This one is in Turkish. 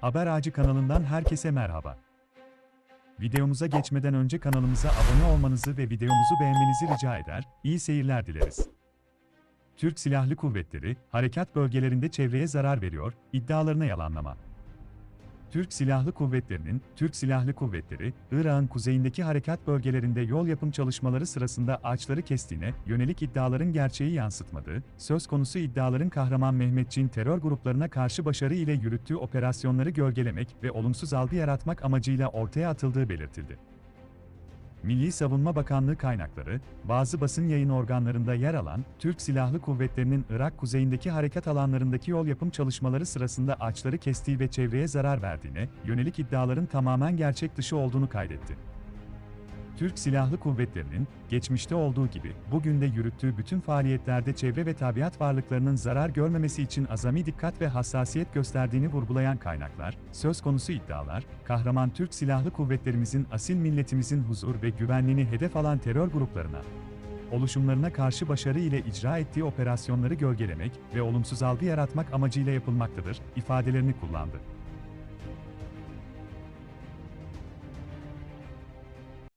Haber Ağacı kanalından herkese merhaba. Videomuza geçmeden önce kanalımıza abone olmanızı ve videomuzu beğenmenizi rica eder, iyi seyirler dileriz. Türk Silahlı Kuvvetleri, harekat bölgelerinde çevreye zarar veriyor, iddialarına yalanlama. Türk Silahlı Kuvvetleri'nin, Türk Silahlı Kuvvetleri, Irak'ın kuzeyindeki harekat bölgelerinde yol yapım çalışmaları sırasında ağaçları kestiğine yönelik iddiaların gerçeği yansıtmadığı, söz konusu iddiaların kahraman Mehmetçiğin terör gruplarına karşı başarı ile yürüttüğü operasyonları gölgelemek ve olumsuz algı yaratmak amacıyla ortaya atıldığı belirtildi. Milli Savunma Bakanlığı kaynakları, bazı basın yayın organlarında yer alan, Türk Silahlı Kuvvetleri'nin Irak kuzeyindeki harekat alanlarındaki yol yapım çalışmaları sırasında ağaçları kestiği ve çevreye zarar verdiğine yönelik iddiaların tamamen gerçek dışı olduğunu kaydetti. Türk Silahlı Kuvvetleri'nin, geçmişte olduğu gibi, bugün de yürüttüğü bütün faaliyetlerde çevre ve tabiat varlıklarının zarar görmemesi için azami dikkat ve hassasiyet gösterdiğini vurgulayan kaynaklar, söz konusu iddialar, kahraman Türk Silahlı Kuvvetlerimizin asil milletimizin huzur ve güvenliğini hedef alan terör gruplarına, oluşumlarına karşı başarı ile icra ettiği operasyonları gölgelemek ve olumsuz algı yaratmak amacıyla yapılmaktadır, ifadelerini kullandı.